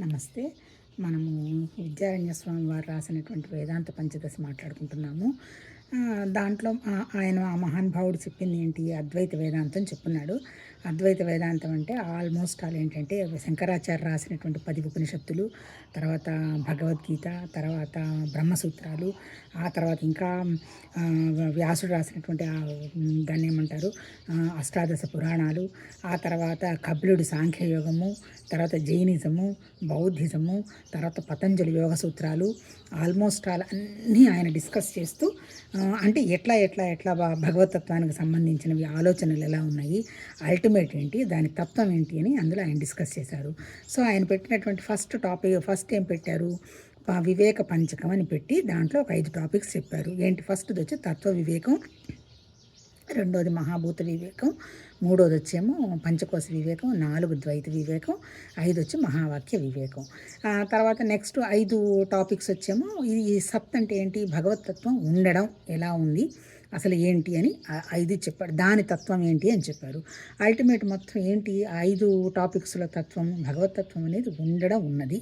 నమస్తే. మనము విద్యారణ్య స్వామి వారు రాసినటువంటి వేదాంత పంచదశ మాట్లాడుకుంటున్నాము. దాంట్లో ఆయన ఆ మహానుభావుడు చెప్పింది ఏంటి? అద్వైత వేదాంతం చెప్పున్నాడు. అద్వైత వేదాంతం అంటే ఆల్మోస్ట్ ఆల్ ఏంటంటే శంకరాచార్య రాసినటువంటి పది ఉపనిషత్తులు తర్వాత భగవద్గీత తర్వాత బ్రహ్మసూత్రాలు ఆ తర్వాత ఇంకా వ్యాసుడు రాసినటువంటి దాన్ని ఏమంటారు? అష్టాదశ పురాణాలు ఆ తర్వాత కపిలుడి సాంఖ్యయోగము తర్వాత జైనిజము బౌద్ధిజము తర్వాత పతంజలి యోగ సూత్రాలు ఆల్మోస్ట్ ఆల్ అన్నీ ఆయన డిస్కస్ చేస్తూ అంటే ఎట్లా ఎట్లా ఎట్లా భగవతత్వానికి సంబంధించినవి ఆలోచనలు ఎలా ఉన్నాయి అల్టిమేట్ ఏంటి దాని తత్వం ఏంటి అని అందులో ఆయన డిస్కస్ చేశారు. సో ఆయన పెట్టినటువంటి ఫస్ట్ టాపిక్ ఫస్ట్ ఏం పెట్టారు? వివేక పంచకం అని పెట్టి దాంట్లో ఒక ఐదు టాపిక్స్ చెప్పారు. ఏంటి? ఫస్ట్ది వచ్చి తత్వ వివేకం రెండోది మహాభూత వివేకం మూడోది వచ్చేమో పంచకోశ వివేకం నాలుగు ద్వైత వివేకం ఐదు వచ్చి మహావాక్య వివేకం. తర్వాత నెక్స్ట్ ఐదు టాపిక్స్ వచ్చేమో ఇది ఈ సత్ అంటే ఏంటి భగవతత్వం ఉండడం ఎలా ఉంది అసలు ఏంటి అని ఐదు చెప్పాడు. దాని తత్వం ఏంటి అని చెప్పారు. అల్టిమేట్ మొత్తం ఏంటి ఐదు టాపిక్స్లో తత్వం భగవతత్వం అనేది ఉండడం ఉన్నది.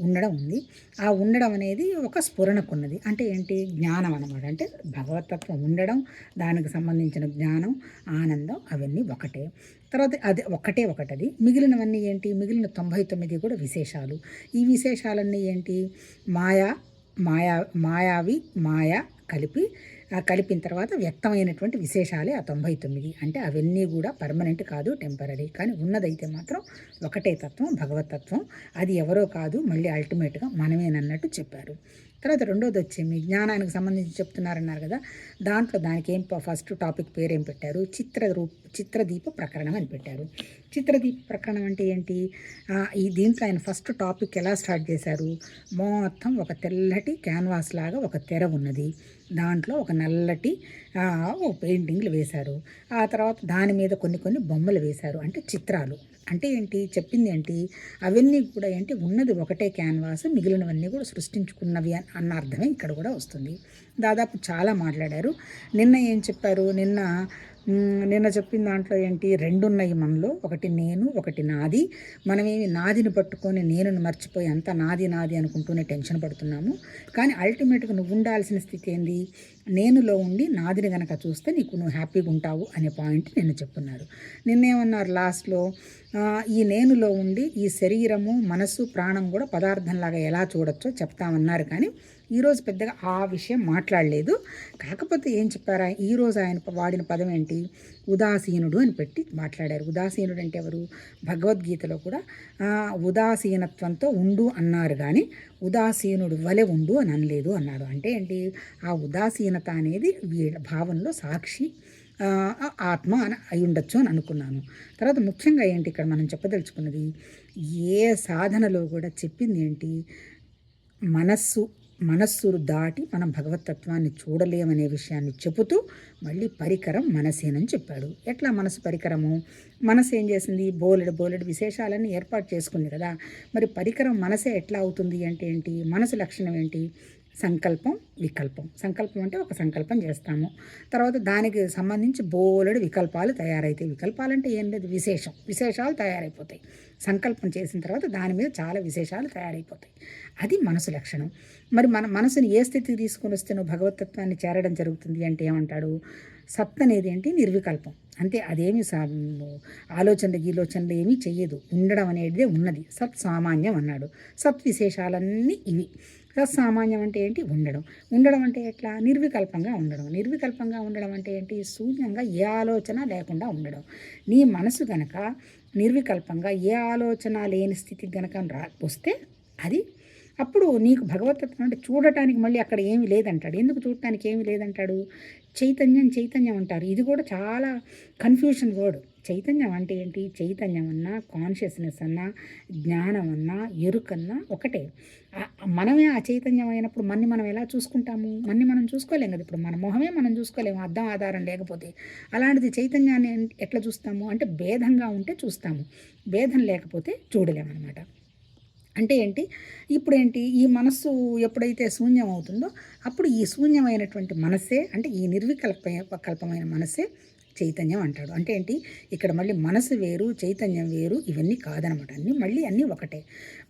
ఉండడం ఉంది. ఆ ఉండడం అనేది ఒక స్ఫురణకున్నది. అంటే ఏంటి? జ్ఞానం అనమాట అంటే భగవతత్వం ఉండడం దానికి సంబంధించిన జ్ఞానం ఆనందం అవన్నీ ఒకటే. తర్వాత అది ఒకటే ఒకటది. మిగిలినవన్నీ ఏంటి? మిగిలిన తొంభై తొమ్మిది కూడా విశేషాలు. ఈ విశేషాలన్నీ ఏంటి? మాయా మాయా మాయావి మాయా కలిపి కలిపిన తర్వాత వ్యక్తమైనటువంటి విశేషాలే ఆ తొంభై తొమ్మిది. అంటే అవన్నీ కూడా పర్మనెంట్ కాదు టెంపరీ కానీ ఉన్నదైతే మాత్రం ఒకటే తత్వం భగవతత్వం. అది ఎవరో కాదు మళ్ళీ అల్టిమేట్గా మనమేనన్నట్టు చెప్పారు. తర్వాత రెండోది వచ్చి మీ జ్ఞానానికి సంబంధించి చెప్తున్నారన్నారు కదా. దాంట్లో దానికి ఏం ఫస్ట్ టాపిక్ పేరేం పెట్టారు? చిత్ర రూప్ చిత్రదీప ప్రకరణం అని పెట్టారు. చిత్రదీప ప్రకరణం అంటే ఏంటి? ఈ దీంట్లో ఆయన ఫస్ట్ టాపిక్ ఎలా స్టార్ట్ చేశారు? మొత్తం ఒక తెల్లటి క్యాన్వాస్ లాగా ఒక తెర ఉన్నది. దాంట్లో ఒక నల్లటి పెయింటింగ్లు వేశారు. ఆ తర్వాత దాని మీద కొన్ని కొన్ని బొమ్మలు వేశారు. అంటే చిత్రాలు. అంటే ఏంటి? చెప్పింది ఏంటి? అవన్నీ కూడా ఏంటి? ఉన్నది ఒకటే క్యాన్వాస్ మిగిలినవన్నీ కూడా సృష్టించుకున్నవి అని అన్న అర్థమే ఇక్కడ కూడా వస్తుంది. దాదాపు చాలా మాట్లాడారు. నిన్న ఏం చెప్పారు? నిన్న నిన్న చెప్పిన దాంట్లో ఏంటి? రెండు ఉన్నాయి మనలో. ఒకటి నేను ఒకటి నాది. మనమేమి నాదిని పట్టుకొని నేను మర్చిపోయి అంతా నాది నాది అనుకుంటూనే టెన్షన్ పడుతున్నాము. కానీ అల్టిమేట్గా నువ్వు ఉండాల్సిన స్థితి ఏంది? నేనులో ఉండి నాదిని గనక చూస్తే నీకు నువ్వు హ్యాపీగా ఉంటావు అనే పాయింట్ నిన్న చెప్పున్నారు. నిన్నేమన్నారు లాస్ట్లో? ఈ నేనులో ఉండి ఈ శరీరము మనస్సు ప్రాణం కూడా పదార్థంలాగా ఎలా చూడొచ్చో చెప్తామన్నారు. కానీ ఈరోజు పెద్దగా ఆ విషయం మాట్లాడలేదు. కాకపోతే ఏం చెప్పారా? ఈరోజు ఆయన వాడిన పదం ఏంటి? ఉదాసీనుడు అని పెట్టి మాట్లాడారు. ఉదాసీనుడు అంటే ఎవరు? భగవద్గీతలో కూడా ఉదాసీనత్వంతో ఉండు అన్నారు కానీ ఉదాసీనుడు వలె ఉండు అని అనలేదు అన్నాడు. అంటే ఏంటి? ఆ ఉదాసీనత అనేది వీళ్ళ భావంలో సాక్షి ఆత్మ అని అయి ఉండొచ్చు అని అనుకున్నాను. తర్వాత ముఖ్యంగా ఏంటి? ఇక్కడ మనం చెప్పదలుచుకున్నది ఏ సాధనలో కూడా చెప్పింది ఏంటి? మనస్సు మనస్సును దాటి మనం భగవతత్వాన్ని చూడలేమనే విషయాన్ని చెబుతూ మళ్ళీ పరికరం మనసేనని చెప్పాడు. ఎట్లా మనసు పరికరము? మనసు ఏం చేసింది? బోలెడు బోలెడు విశేషాలన్నీ ఏర్పాటు చేసుకుంది కదా. మరి పరికరం మనసే ఎట్లా అవుతుంది అంటే ఏంటి? మనసు లక్షణం ఏంటి? సంకల్పం వికల్పం. సంకల్పం అంటే ఒక సంకల్పం చేస్తాము. తర్వాత దానికి సంబంధించి బోలెడు వికల్పాలు తయారైతాయి. వికల్పాలు అంటే ఏం లేదు విశేషం. విశేషాలు తయారైపోతాయి. సంకల్పం చేసిన తర్వాత దాని మీద చాలా విశేషాలు తయారైపోతాయి. అది మనసు లక్షణం. మరి మన మనసుని ఏ స్థితికి తీసుకొని వస్తే నువ్వు భగవతత్వాన్ని చేరడం జరుగుతుంది అంటే ఏమంటాడు? సత్ అనేది ఏంటి? నిర్వికల్పం. అంతే అదేమి సా ఆలోచనలు గీలోచనలు ఏమీ చెయ్యదు. ఉండడం అనేది ఉన్నది. సత్ సామాన్యం అన్నాడు. సత్ విశేషాలన్నీ ఇవి. సామాన్యం అంటే ఏంటి? ఉండడం. ఉండడం అంటే ఎట్లా? నిర్వికల్పంగా ఉండడం. నిర్వికల్పంగా ఉండడం అంటే ఏంటి? శూన్యంగా ఏ ఆలోచన లేకుండా ఉండడం. నీ మనసు గనక నిర్వికల్పంగా ఏ ఆలోచన లేని స్థితికి గనక రా వస్తే అది అప్పుడు నీకు భగవతత్వం అంటే చూడటానికి మళ్ళీ అక్కడ ఏమీ లేదంటాడు. ఎందుకు చూడటానికి ఏమీ లేదంటాడు? చైతన్యం చైతన్యం అంటారు. ఇది కూడా చాలా కన్ఫ్యూషన్ వర్డ్ చైతన్యం అంటే ఏంటి? చైతన్యం అన్నా కాన్షియస్నెస్ అన్నా జ్ఞానం అన్నా ఎరుకన్నా ఒకటే. మనమే ఆ చైతన్యం అయినప్పుడు మన్ని మనం ఎలా చూసుకుంటాము? మన్ని మనం చూసుకోలేం కదా ఇప్పుడు? మన మొహమే మనం చూసుకోలేము. అర్థం ఆధారం లేకపోతే. అలాంటిది చైతన్యాన్ని ఎట్లా చూస్తాము? అంటే భేదంగా ఉంటే చూస్తాము. భేదం లేకపోతే చూడలేమన్నమాట. అంటే ఏంటి? ఇప్పుడు ఏంటి ఈ మనస్సు ఎప్పుడైతే శూన్యం అవుతుందో అప్పుడు ఈ శూన్యమైనటువంటి మనస్సే అంటే ఈ నిర్వికల్ప కల్పమైన మనస్సే చైతన్యం అంటాడు. అంటే ఏంటి? ఇక్కడ మళ్ళీ మనసు వేరు చైతన్యం వేరు ఇవన్నీ కాదనమాట. అన్నీ మళ్ళీ అన్నీ ఒకటే.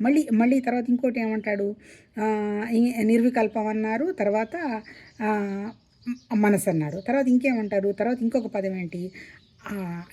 మళ్ళీ మళ్ళీ తర్వాత ఇంకోటి ఏమంటాడు? నిర్వికల్పం అన్నారు తర్వాత మనసు అన్నారు. తర్వాత ఇంకేమంటారు? తర్వాత ఇంకొక పదం ఏంటి?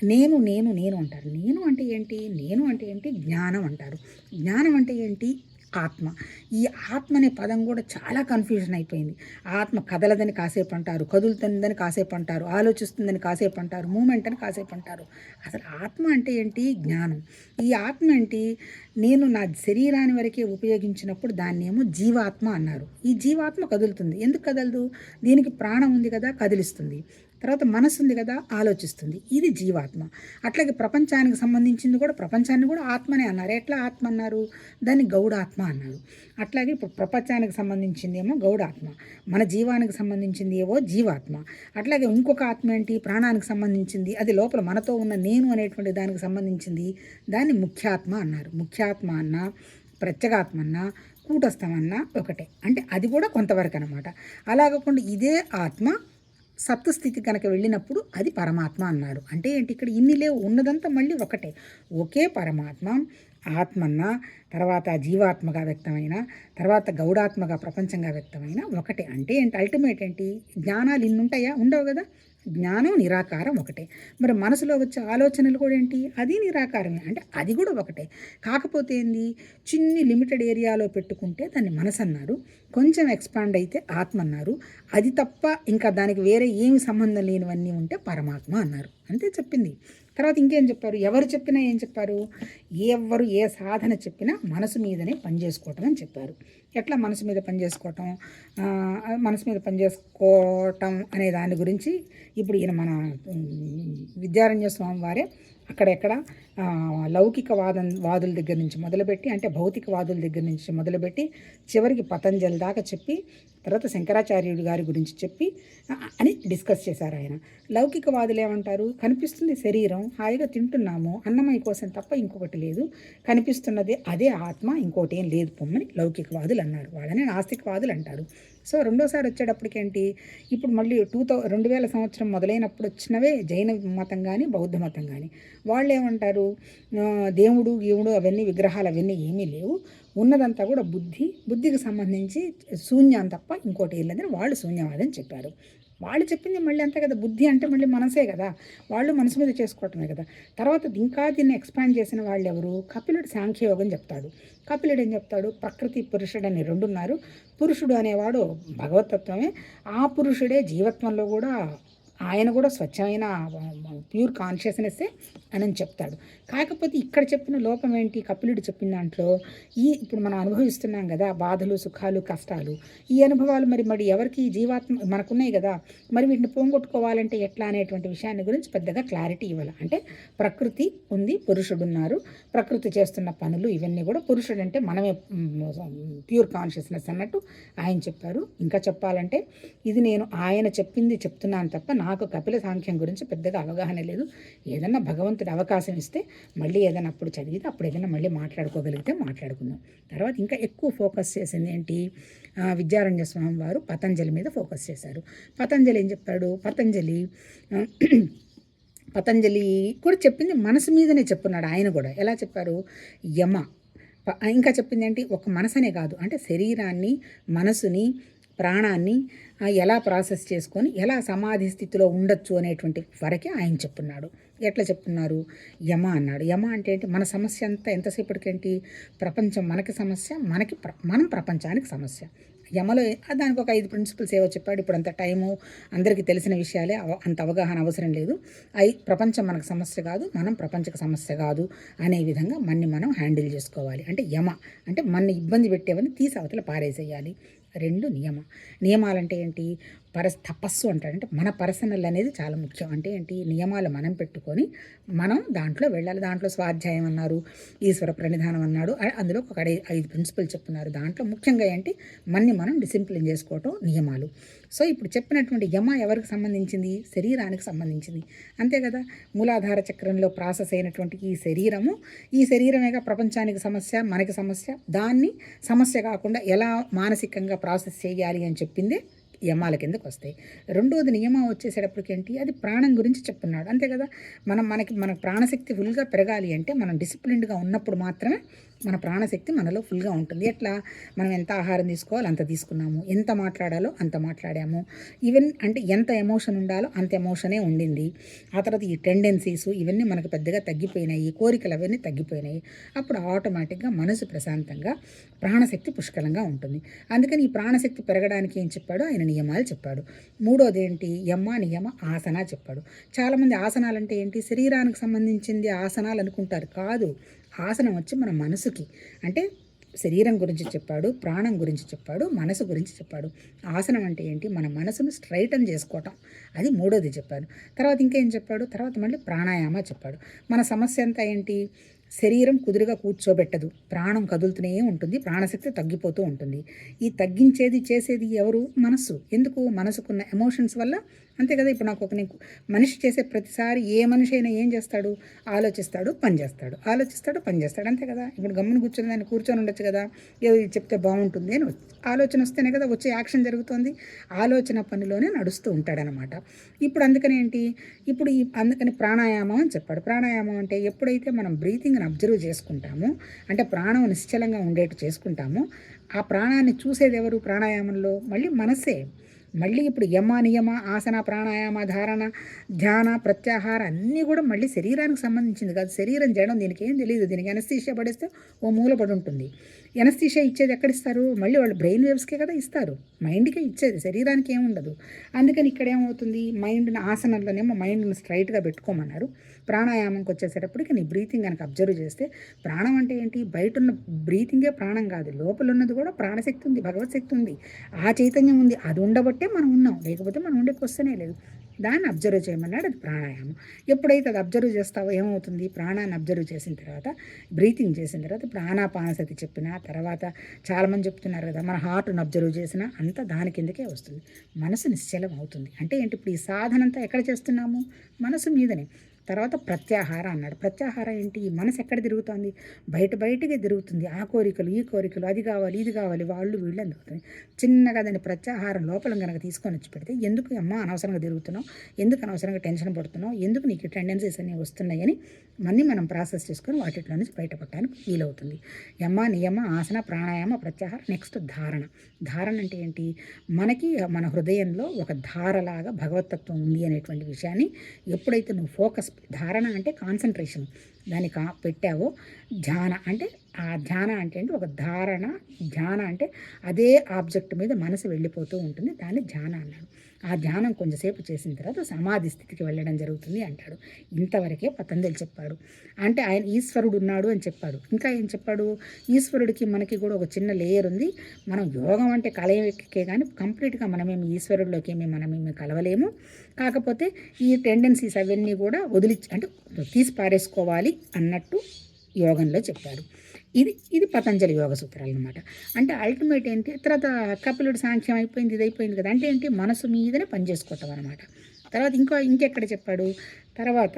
నేను నేను నేను అంటారు. నేను అంటే ఏంటి? నేను అంటే ఏంటి? జ్ఞానం అంటారు. జ్ఞానం అంటే ఏంటి? ఆత్మ. ఈ ఆత్మ అనే పదం కూడా చాలా కన్ఫ్యూజన్ అయిపోయింది. ఆత్మ కదలదని కాసేపు అంటారు కదులుతుందని కాసేపు అంటారు ఆలోచిస్తుందని కాసేపు అంటారు మూమెంట్ అని కాసేపు అంటారు. అసలు ఆత్మ అంటే ఏంటి? జ్ఞానం. ఈ ఆత్మ ఏంటి నేను నా శరీరాన్ని వరకే ఉపయోగించినప్పుడు దాన్ని ఏమో జీవాత్మ అన్నారు. ఈ జీవాత్మ కదులుతుంది. ఎందుకు కదలదు? దీనికి ప్రాణం ఉంది కదా కదిలిస్తుంది. తర్వాత మనసు ఉంది కదా ఆలోచిస్తుంది. ఇది జీవాత్మ. అట్లాగే ప్రపంచానికి సంబంధించింది కూడా ప్రపంచాన్ని కూడా ఆత్మనే అన్నారు. ఎట్లా ఆత్మ అన్నారు? దాన్ని గౌడాత్మ అన్నారు. అట్లాగే ఇప్పుడు ప్రపంచానికి సంబంధించింది ఏమో గౌడాత్మ. మన జీవానికి సంబంధించింది ఏవో జీవాత్మ. అట్లాగే ఇంకొక ఆత్మ ఏంటి? ప్రాణానికి సంబంధించింది. అది లోపల మనతో ఉన్న నేను అనేటువంటి దానికి సంబంధించింది. దాన్ని ముఖ్యాత్మ అన్నారు. ముఖ్యాత్మ అన్న ప్రత్యేగాత్మ అన్న కూటస్థమన్నా ఒకటే. అంటే అది కూడా కొంతవరకు అనమాట అలాగకుండా ఇదే ఆత్మ సప్తస్థితి కనుక వెళ్ళినప్పుడు అది పరమాత్మ అన్నారు అంటే ఏంటి? ఇక్కడ ఇన్ని లేవు ఉన్నదంతా మళ్ళీ ఒకటే. ఒకే పరమాత్మ ఆత్మన్న తర్వాత జీవాత్మగా వ్యక్తమైన తర్వాత గౌడాత్మగా ప్రపంచంగా వ్యక్తమైన ఒకటే. అంటే ఏంటి? అల్టిమేట్ ఏంటి? జ్ఞానాలు ఇన్ని ఉంటాయా ఉండవు కదా? జ్ఞానం నిరాకారం ఒకటే. మరి మనసులో వచ్చే ఆలోచనలు కూడా ఏంటి? అది నిరాకారమే. అంటే అది కూడా ఒకటే. కాకపోతే ఏంది? చిన్ని లిమిటెడ్ ఏరియాలో పెట్టుకుంటే దాన్ని మనసు అన్నారు కొంచెం ఎక్స్పాండ్ అయితే ఆత్మ అన్నారు అది తప్ప ఇంకా దానికి వేరే ఏమి సంబంధం లేనివన్నీ ఉంటే పరమాత్మ అన్నారు. అంతే చెప్పింది. తర్వాత ఇంకేం చెప్పారు? ఎవరు చెప్పినా ఏం చెప్పారు? ఎవరు ఏ సాధన చెప్పినా మనసు మీదనే పనిచేసుకోవటం అని చెప్పారు. ఎట్లా మనసు మీద పనిచేసుకోవటం మనసు మీద పనిచేసుకోవటం అనే దాని గురించి ఇప్పుడు ఈయన మన ఉమ్, విద్యారణ్య స్వామి వారే అక్కడెక్కడ లౌకికవాదం లౌకిక వాదం వాదుల దగ్గర నుంచి మొదలుపెట్టి అంటే భౌతిక వాదుల దగ్గర నుంచి మొదలుపెట్టి చివరికి పతంజలి దాకా చెప్పి తర్వాత శంకరాచార్యుడు గారి గురించి చెప్పి అని డిస్కస్ చేశారు ఆయన. లౌకిక వాదులు ఏమంటారు? కనిపిస్తుంది శరీరం హాయిగా తింటున్నాము అన్నమయ కోసం తప్ప ఇంకొకటి లేదు. కనిపిస్తున్నదే అదే ఆత్మ ఇంకోటి ఏం లేదు పొమ్మని లౌకికవాదులు అన్నారు. వాళ్ళని నాస్తికవాదులు అంటారు. సో రెండోసారి వచ్చేటప్పటికేంటి ఇప్పుడు మళ్ళీ టూ థౌ రెండు వేల సంవత్సరం మొదలైనప్పుడు వచ్చినవే జైన మతం కానీ బౌద్ధ మతం కానీ వాళ్ళు ఏమంటారు ఆ, దేవుడు గీవుడు అవన్నీ విగ్రహాలు అవన్నీ ఏమీ లేవు. ఉన్నదంతా కూడా బుద్ధి. బుద్ధికి సంబంధించి శూన్యం తప్ప ఇంకోటి లేదని వాళ్ళు శూన్యవాదం చెప్పారు. వాళ్ళు చెప్పింది మళ్ళీ అంతే కదా. బుద్ధి అంటే మళ్ళీ మనసే కదా. వాళ్ళు మనసు మీద చేసుకోవటమే కదా. తర్వాత ఇంకా దీన్ని ఎక్స్పాండ్ చేసిన వాళ్ళు ఎవరు? కపిలుడు సాంఖ్యయోగం చెప్తాడు. కపిలుడు ఏం చెప్తాడు? ప్రకృతి పురుషుడు అని రెండున్నారు. పురుషుడు అనేవాడు భగవతత్వమే. ఆ పురుషుడే జీవత్వంలో కూడా ఆయన కూడా స్వచ్ఛమైన ప్యూర్ కాన్షియస్నెస్సే అని చెప్తాడు. కాకపోతే ఇక్కడ చెప్పిన లోపం ఏంటి? కపిలుడు చెప్పిన దాంట్లో ఈ ఇప్పుడు మనం అనుభవిస్తున్నాం కదా బాధలు సుఖాలు కష్టాలు. ఈ అనుభవాలు మరి మరి ఎవరికి జీవాత్మ మనకున్నాయి కదా? మరి వీటిని పోగొట్టుకోవాలంటే ఎట్లా అనేటువంటి విషయాన్ని గురించి పెద్దగా క్లారిటీ ఇవ్వాలి. అంటే ప్రకృతి ఉంది పురుషుడు ఉన్నారు ప్రకృతి చేస్తున్న పనులు ఇవన్నీ కూడా పురుషుడు అంటే మనమే ప్యూర్ కాన్షియస్నెస్ అన్నట్టు ఆయన చెప్పారు. ఇంకా చెప్పాలంటే ఇది నేను ఆయన చెప్పింది చెప్తున్నాను తప్ప నాకు కపిల సాంఖ్యం గురించి పెద్దగా అవగాహన లేదు. ఏదన్నా భగవంతుడు అవకాశం ఇస్తే మళ్ళీ ఏదైనా అప్పుడు చదివితే అప్పుడు ఏదైనా మళ్ళీ మాట్లాడుకోగలిగితే మాట్లాడుకుందాం. తర్వాత ఇంకా ఎక్కువ ఫోకస్ చేసింది ఏంటి? ఆ, విద్యారణ్య స్వామి వారు పతంజలి మీద ఫోకస్ చేశారు. పతంజలి ఏం చెప్పాడు పతంజలి పతంజలి కూడా చెప్పింది మనసు మీదనే చెప్పున్నాడు ఆయన కూడా. ఎలా చెప్పారు? యమ. ఇంకా చెప్పింది ఏంటి? ఒక మనసనే కాదు. అంటే శరీరాన్ని మనసుని ప్రాణాన్ని ఎలా ప్రాసెస్ చేసుకొని ఎలా సమాధి స్థితిలో ఉండొచ్చు అనేటువంటి వరకే ఆయన చెప్పున్నాడు ఎట్లా చెప్తున్నారు? యమ అన్నాడు. యమ అంటే ఏంటి? మన సమస్య అంతా ఎంతసేపటికేంటి? ప్రపంచం మనకి సమస్య మనకి ప్ర మనం ప్రపంచానికి సమస్య. యమలో దానికి ఒక ఐదు ప్రిన్సిపల్స్ ఏవో చెప్పాడు. ఇప్పుడు అంత టైము అందరికీ తెలిసిన విషయాలే అవ- అంత అవగాహన అవసరం లేదు. ఐ ప్రపంచం మనకు సమస్య కాదు మనం ప్రపంచక సమస్య కాదు అనే విధంగా మన్ని మనం హ్యాండిల్ చేసుకోవాలి. అంటే యమ అంటే మన ఇబ్బంది పెట్టేవని తీసి అవతల పారేసేయాలి. రెండు నియమ నియమాలంటే ఏంటి? పరస్ తపస్సు అంటాడు అంటే మన పర్సనల్ అనేది చాలా ముఖ్యం. అంటే ఏంటి? నియమాలు మనం పెట్టుకొని మనం దాంట్లో వెళ్ళాలి. దాంట్లో స్వాధ్యాయం అన్నారు ఈశ్వర ప్రణిధానం అన్నాడు. అందులో ఒక ఐదు ప్రిన్సిపల్ చెప్తున్నారు. దాంట్లో ముఖ్యంగా ఏంటి? మన్ని మనం డిసిప్లిన్ చేసుకోవటం నియమాలు. సో ఇప్పుడు చెప్పినటువంటి యమ ఎవరికి సంబంధించింది? శరీరానికి సంబంధించింది. అంతే కదా? మూలాధార చక్రంలో ప్రాసెస్ అయినటువంటి ఈ శరీరము ఈ శరీరమేగా ప్రపంచానికి సమస్య మనకి సమస్య. దాన్ని సమస్య కాకుండా ఎలా మానసికంగా ప్రాసెస్ చేయాలి అని చెప్పిందే యమాల కిందకు వస్తాయి రెండోది నియమం వచ్చేసేటప్పటికి ఏంటి? అది ప్రాణం గురించి చెప్తున్నాడు. అంతే కదా? మనం మనకి మన ప్రాణశక్తి ఫుల్గా పెరగాలి అంటే మనం డిసిప్లిన్డ్గా ఉన్నప్పుడు మాత్రమే మన ప్రాణశక్తి మనలో ఫుల్గా ఉంటుంది. ఎట్లా? మనం ఎంత ఆహారం తీసుకోవాలి అంత తీసుకున్నాము. ఎంత మాట్లాడాలో అంత మాట్లాడాము. ఈవెన్ అంటే ఎంత ఎమోషన్ ఉండాలో అంత ఎమోషనే ఉండింది. ఆ తర్వాత ఈ టెండెన్సీస్ ఇవన్నీ మనకు పెద్దగా తగ్గిపోయినాయి. కోరికలు అవన్నీ తగ్గిపోయినాయి. అప్పుడు ఆటోమేటిక్గా మనసు ప్రశాంతంగా ప్రాణశక్తి పుష్కలంగా ఉంటుంది. అందుకని ఈ ప్రాణశక్తి పెరగడానికి ఏం చెప్పాడో? ఆయన నియమాలు చెప్పాడు. మూడోది ఏంటి యమ్మ నియమ ఆసన చెప్పాడు. చాలామంది ఆసనాలు అంటే ఏంటి? శరీరానికి సంబంధించింది ఆసనాలు అనుకుంటారు. కాదు ఆసనం వచ్చి మన మనసుకి. అంటే శరీరం గురించి చెప్పాడు ప్రాణం గురించి చెప్పాడు మనసు గురించి చెప్పాడు. ఆసనం అంటే ఏంటి? మన మనసును స్ట్రైటన్ చేసుకోవటం. అది మూడోది చెప్పాడు. తర్వాత ఇంకేం చెప్పాడు? తర్వాత మళ్ళీ ప్రాణాయామ చెప్పాడు. మన సమస్య అంతా ఏంటి? శరీరం కుదురుగా కూర్చోబెట్టదు. ప్రాణం కదులుతూనే ఉంటుంది. ప్రాణశక్తి తగ్గిపోతూ ఉంటుంది. ఈ తగ్గించేది చేసేది ఎవరు? మనస్సు. ఎందుకు? మనసుకున్న ఎమోషన్స్ వల్ల అంతే కదా? ఇప్పుడు నాకు ఒక నీకు మనిషి చేసే ప్రతిసారి ఏ మనిషి అయినా ఏం చేస్తాడు? ఆలోచిస్తాడు పని చేస్తాడు. ఆలోచిస్తాడు పని చేస్తాడు. అంతే కదా? ఇప్పుడు గమ్మును కూర్చొని దాన్ని కూర్చొని ఉండొచ్చు కదా? ఏదో ఇది చెప్తే బాగుంటుంది అని ఆలోచన వస్తేనే కదా వచ్చే యాక్షన్ జరుగుతుంది. ఆలోచన పనిలోనే నడుస్తూ ఉంటాడనమాట. ఇప్పుడు అందుకని ఏంటి? ఇప్పుడు ఈ అందుకని ప్రాణాయామం అని చెప్పాడు. ప్రాణాయామం అంటే ఎప్పుడైతే మనం బ్రీతింగ్ని అబ్జర్వ్ చేసుకుంటామో అంటే ప్రాణం నిశ్చలంగా ఉండేట్టు చేసుకుంటామో ఆ ప్రాణాన్ని చూసేది ఎవరు? ప్రాణాయామంలో మళ్ళీ మనసే. మళ్ళీ ఇప్పుడు యమ నియమ ఆసన ప్రాణాయామ ధారణ ధ్యాన ప్రత్యాహార అన్నీ కూడా మళ్ళీ శరీరానికి సంబంధించింది కాదు. శరీరం చేయడం దీనికి ఏం తెలియదు. దీనికి ఎనస్థీషియా పడేస్తే ఓ మూల పడి ఉంటుంది. ఎనస్థీషియా ఇచ్చేది ఎక్కడ ఇస్తారు మళ్ళీ వాళ్ళు బ్రెయిన్ వేవ్స్కే కదా ఇస్తారు. మైండ్కే ఇచ్చేది. శరీరానికి ఏముండదు అందుకని ఇక్కడ ఏమవుతుంది? మైండ్ని ఆసనంలోనేమో మైండ్ని స్ట్రైట్గా పెట్టుకోమన్నారు. ప్రాణాయామంకి వచ్చేసేటప్పటికి నీ బ్రీతింగ్ కనుక అబ్జర్వ్ చేస్తే ప్రాణం అంటే ఏంటి? బయట ఉన్న బ్రీతింగే ప్రాణం కాదు. లోపల ఉన్నది కూడా ప్రాణశక్తి ఉంది. భగవత్ శక్తి ఉంది. ఆ చైతన్యం ఉంది. అది ఉండబట్టే మనం ఉన్నాం. లేకపోతే మనం ఉండే క్వశ్చనే లేదు. దాన్ని అబ్జర్వ్ చేయమన్నాడు. అది ప్రాణాయామం. ఎప్పుడైతే అది అబ్జర్వ్ చేస్తావో ఏమవుతుంది? ప్రాణాన్ని అబ్జర్వ్ చేసిన తర్వాత బ్రీతింగ్ చేసిన తర్వాత ఇప్పుడు ఆనాపానసతి చెప్పిన తర్వాత చాలామంది చెప్తున్నారు కదా మన హార్ట్ను అబ్జర్వ్ చేసినా అంతా దాని కిందకే వస్తుంది. మనసు నిశ్చలం అవుతుంది అంటే ఏంటి ఇప్పుడు ఈ సాధనంతా ఎక్కడ చేస్తున్నాము? మనసు మీదనే. తర్వాత ప్రత్యాహార అన్నాడు. ప్రత్యాహార ఏంటి? మనసు ఎక్కడ తిరుగుతోంది? బయట బయటకే తిరుగుతుంది. ఆ కోరికలు ఈ కోరికలు అది కావాలి ఇది కావాలి వాళ్ళు వీళ్ళు అందుకుతుంది చిన్నగా దాన్ని ప్రత్యాహారం లోపల కనుక తీసుకొని వచ్చి పెడితే ఎందుకు అమ్మ అనవసరంగా తిరుగుతున్నావు? ఎందుకు అనవసరంగా టెన్షన్ పడుతున్నావు? ఎందుకు నీకు టెండెన్సీస్ అన్నీ వస్తున్నాయని మళ్ళీ మనం ప్రాసెస్ చేసుకొని వాటిలో నుంచి బయటపడటానికి వీలవుతుంది. యమ నియమ ఆసన ప్రాణాయామ ప్రత్యాహార నెక్స్ట్ ధారణ. ధారణ అంటే ఏంటి? మనకి మన హృదయంలో ఒక ధారలాగా భగవతత్వం ఉంది అనేటువంటి విషయాన్ని ఎప్పుడైతే నువ్వు ఫోకస్ ధారణ అంటే కాన్సన్ట్రేషన్ దాన్ని కా పెట్టావో. ధ్యాన అంటే ఆ ధ్యాన అంటే అంటే ఒక ధారణ. ధ్యాన అంటే అదే ఆబ్జెక్ట్ మీద మనసు వెళ్ళిపోతూ ఉంటుంది. దాన్ని ధ్యాన అన్నాడు ఆ ధ్యానం కొంచెంసేపు చేసిన తర్వాత సమాధి స్థితికి వెళ్ళడం జరుగుతుంది అంటాడు. ఇంతవరకే పతంజలి చెప్పాడు. అంటే ఆయన ఈశ్వరుడు ఉన్నాడు అని చెప్పాడు. ఇంకా ఏం చెప్పాడు? ఈశ్వరుడికి మనకి కూడా ఒక చిన్న లేయర్ ఉంది. మనం యోగం అంటే కలయికే కానీ కంప్లీట్గా మనమేమి ఈశ్వరుడిలోకి ఏమి మనమేమి కలవలేము. కాకపోతే ఈ టెండెన్సీస్ అవన్నీ కూడా వదిలి అంటే తీసి పారేసుకోవాలి అన్నట్టు యోగంలో చెప్పారు. ఇది ఇది పతంజలి యోగ సూత్రాలు అనమాట అంటే అల్టిమేట్ ఏంటి? తర్వాత కపిలుడు సాంఖ్యం అయిపోయింది ఇది అయిపోయింది కదా. అంటే ఏంటి? మనసు మీదనే పనిచేసుకోవటం అనమాట తర్వాత ఇంకో ఇంకెక్కడ చెప్పాడు? తర్వాత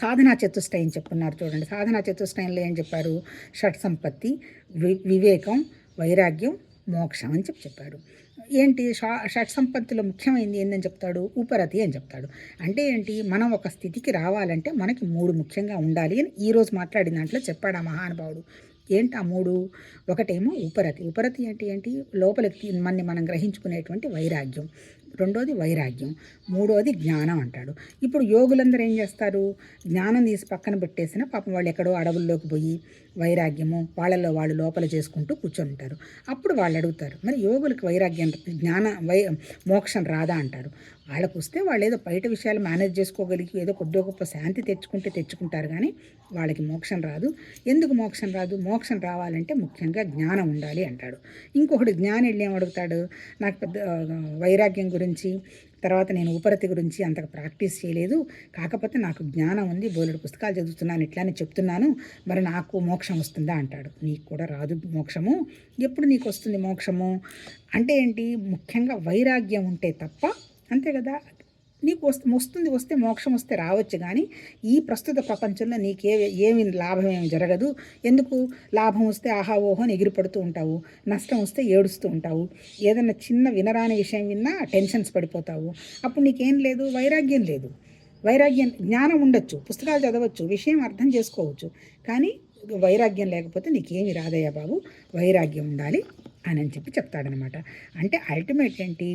సాధనా చతుష్టయం చెప్పున్నారు చూడండి. సాధనా చతుష్టయంలో ఏం చెప్పారు? షట్ సంపత్తి వి వివేకం వైరాగ్యం మోక్షం అని చెప్పి చెప్పాడు ఏంటి షా షట్ సంపత్తిలో ముఖ్యమైనది ఏందని చెప్తాడు? ఉపరతి అని చెప్తాడు. అంటే ఏంటి? మనం ఒక స్థితికి రావాలంటే మనకి మూడు ముఖ్యంగా ఉండాలి అని ఈరోజు మాట్లాడిన దాంట్లో చెప్పాడు ఆ మహానుభావుడు. ఏంటి ఆ మూడు? ఒకటేమో ఉపరతి. ఉపరతి అంటే ఏంటి? లోపలికి మనని మనం గ్రహించుకునేటువంటి వైరాగ్యం. రెండోది వైరాగ్యం మూడోది జ్ఞానం అంటాడు. ఇప్పుడు యోగులందరూ ఏం చేస్తారు? జ్ఞానం తీసి పక్కన పెట్టేసిన పాపం వాళ్ళు ఎక్కడో అడవుల్లోకి పోయి వైరాగ్యము వాళ్ళలో వాళ్ళు లోపల చేసుకుంటూ కూర్చొని ఉంటారు. అప్పుడు వాళ్ళు అడుగుతారు మరి యోగులకు వైరాగ్యం జ్ఞాన వై మోక్షం రాదా అంటారు. వాళ్ళకు వస్తే వాళ్ళు ఏదో బయట విషయాలు మేనేజ్ చేసుకోగలిగి ఏదో కొద్ది గొప్ప శాంతి తెచ్చుకుంటే తెచ్చుకుంటారు కానీ వాళ్ళకి మోక్షం రాదు. ఎందుకు మోక్షం రాదు? మోక్షం రావాలంటే ముఖ్యంగా జ్ఞానం ఉండాలి అంటాడు. ఇంకొకడు జ్ఞాని వెళ్ళి ఏం అడుగుతాడు? నాకు పెద్ద వైరాగ్యం గురించి తర్వాత నేను ఉపరతి గురించి అంతగా ప్రాక్టీస్ చేయలేదు. కాకపోతే నాకు జ్ఞానం ఉంది బోలెడు పుస్తకాలు చదువుతున్నాను ఇట్లానే చెప్తున్నాను. మరి నాకు మోక్షం వస్తుందా అంటాడు. నీకు కూడా రాదు మోక్షము. ఎప్పుడు నీకు వస్తుంది మోక్షము? అంటే ఏంటి? ముఖ్యంగా వైరాగ్యం ఉంటే తప్ప అంతే కదా? నీకు వస్తు వస్తుంది వస్తే మోక్షం వస్తే రావచ్చు కానీ ఈ ప్రస్తుత ప్రపంచంలో నీకే ఏమి లాభం ఏమి జరగదు. ఎందుకు? లాభం వస్తే ఆహా ఓహో అని ఎగిరిపడుతూ ఉంటావు. నష్టం వస్తే ఏడుస్తూ ఉంటావు. ఏదైనా చిన్న వినరాని విషయం విన్నా టెన్షన్స్ పడిపోతావు. అప్పుడు నీకేం లేదు? వైరాగ్యం లేదు. వైరాగ్యం జ్ఞానం ఉండొచ్చు. పుస్తకాలు చదవచ్చు. విషయం అర్థం చేసుకోవచ్చు. కానీ వైరాగ్యం లేకపోతే నీకేమి రాదయ్యా బాబు. వైరాగ్యం ఉండాలి. అని అని చెప్పి చెప్తాడనమాట. అంటే అల్టిమేట్ ఏంటి?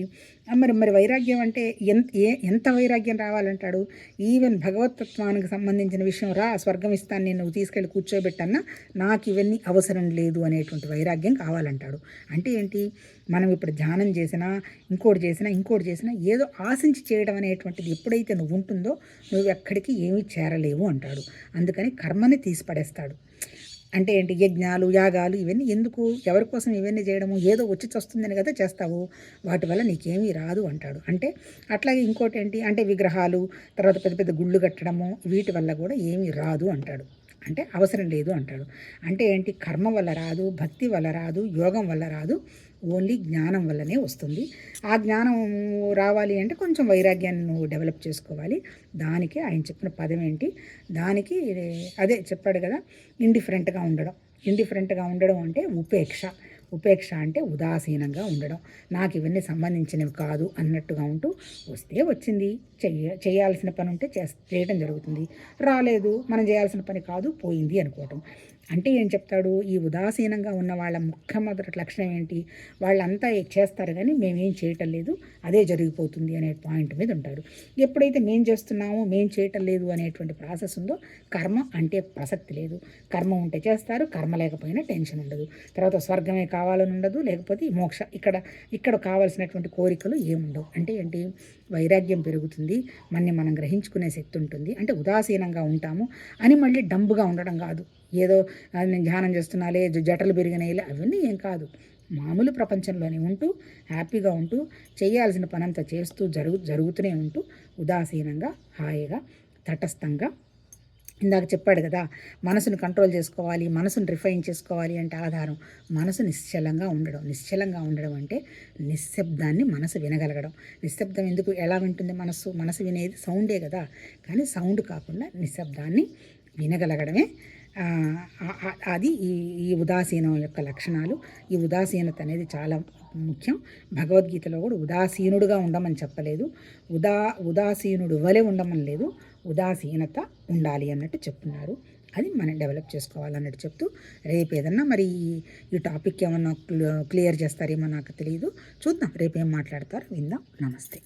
మరి మరి వైరాగ్యం అంటే ఎంత ఏ ఎంత వైరాగ్యం రావాలంటాడు? ఈవెన్ భగవతత్వానికి సంబంధించిన విషయం రా స్వర్గం ఇస్తాను నేను నువ్వు తీసుకెళ్ళి కూర్చోబెట్టన్నా నాకు ఇవన్నీ అవసరం లేదు అనేటువంటి వైరాగ్యం కావాలంటాడు. అంటే ఏంటి? మనం ఇప్పుడు ధ్యానం చేసినా ఇంకోటి చేసినా ఇంకోటి చేసినా ఏదో ఆశించి చేయడం అనేటువంటిది ఎప్పుడైతే నువ్వు ఉంటుందో నువ్వు ఎక్కడికి ఏమీ చేరలేవు అంటాడు. అందుకని కర్మని తీసి పడేస్తాడు అంటే ఏంటి? యజ్ఞాలు యాగాలు ఇవన్నీ ఎందుకు? ఎవరి కోసం ఇవన్నీ చేయడము? ఏదో వచ్చి వస్తుందని కదా చేస్తావు. వాటి వల్ల నీకేమీ రాదు అంటాడు. అంటే అట్లాగే ఇంకోటి ఏంటి? అంటే విగ్రహాలు తర్వాత పెద్ద పెద్ద గుళ్ళు కట్టడము వీటి వల్ల కూడా ఏమీ రాదు అంటాడు. అంటే అవసరం లేదు అంటాడు. అంటే ఏంటి? కర్మ వల్ల రాదు భక్తి వల్ల రాదు యోగం వల్ల రాదు. ఓన్లీ జ్ఞానం వల్లనే వస్తుంది. ఆ జ్ఞానం రావాలి అంటే కొంచెం వైరాగ్యాన్ని నువ్వు డెవలప్ చేసుకోవాలి. దానికి ఆయన చెప్పిన పదం ఏంటి? దానికి అదే చెప్పాడు కదా ఇండిఫరెంట్గా ఉండడం. ఇండిఫరెంట్గా ఉండడం అంటే ఉపేక్ష. ఉపేక్ష అంటే ఉదాసీనంగా ఉండడం. నాకు ఇవన్నీ సంబంధించినవి కాదు అన్నట్టుగా ఉంటూ వస్తే వచ్చింది. చెయ్య చేయాల్సిన పని ఉంటే చేయడం జరుగుతుంది. రాలేదు మనం చేయాల్సిన పని కాదు పోయింది అనుకోవటం. అంటే ఏం చెప్తాడు? ఈ ఉదాసీనంగా ఉన్న వాళ్ళ మొట్టమొదటి లక్షణం ఏంటి? వాళ్ళంతా చేస్తారు కానీ మేమేం చేయటం లేదు. అదే జరిగిపోతుంది అనే పాయింట్ మీద ఉంటాడు. ఎప్పుడైతే మేం చేస్తున్నామో మేం చేయటం లేదు అనేటువంటి ప్రాసెస్ ఉందో కర్మ అంటే ప్రసక్తి లేదు. కర్మ ఉంటే చేస్తారు కర్మ లేకపోయినా టెన్షన్ ఉండదు. తర్వాత స్వర్గమే కావాలని ఉండదు లేకపోతే మోక్ష ఇక్కడ ఇక్కడ కావాల్సినటువంటి కోరికలు ఏముండవు. అంటే ఏంటి? వైరాగ్యం పెరుగుతుంది మన్ని మనం గ్రహించుకునే శక్తి ఉంటుంది. అంటే ఉదాసీనంగా ఉంటాము అని మళ్ళీ డంబుగా ఉండడం కాదు. ఏదో నేను ధ్యానం లేదు జటలు పెరిగినాయి అవన్నీ ఏం కాదు. మామూలు ప్రపంచంలోనే ఉంటూ హ్యాపీగా ఉంటూ చేయాల్సిన పనంతా చేస్తూ జరుగు జరుగుతూనే ఉంటూ ఉదాసీనంగా హాయిగా తటస్థంగా. ఇందాక చెప్పాడు కదా మనసును కంట్రోల్ చేసుకోవాలి మనసును రిఫైన్ చేసుకోవాలి అంటే ఆధారం మనసు నిశ్చలంగా ఉండడం. నిశ్చలంగా ఉండడం అంటే నిశ్శబ్దాన్ని మనసు వినగలగడం. నిశ్శబ్దం ఎందుకు ఎలా వింటుంది మనసు మనసు వినేది సౌండే కదా కానీ సౌండ్ కాకుండా నిశ్శబ్దాన్ని వినగలగడమే అది ఈ ఈ ఉదాసీనం యొక్క లక్షణాలు. ఈ ఉదాసీనత అనేది చాలా ముఖ్యం. భగవద్గీతలో కూడా ఉదాసీనుడుగా ఉండమని చెప్పలేదు. ఉదా ఉదాసీనుడు వలె ఉండమని లేదు. ఉదాసీనత ఉండాలి అన్నట్టు చెప్తున్నారు. అది మనం డెవలప్ చేసుకోవాలన్నట్టు చెప్తూ రేపు ఏదన్నా మరి ఈ టాపిక్ ఏమన్నా క్లియర్ చేస్తారేమో నాకు తెలియదు చూద్దాం రేపు ఏం మాట్లాడతారు విందాం. నమస్తే.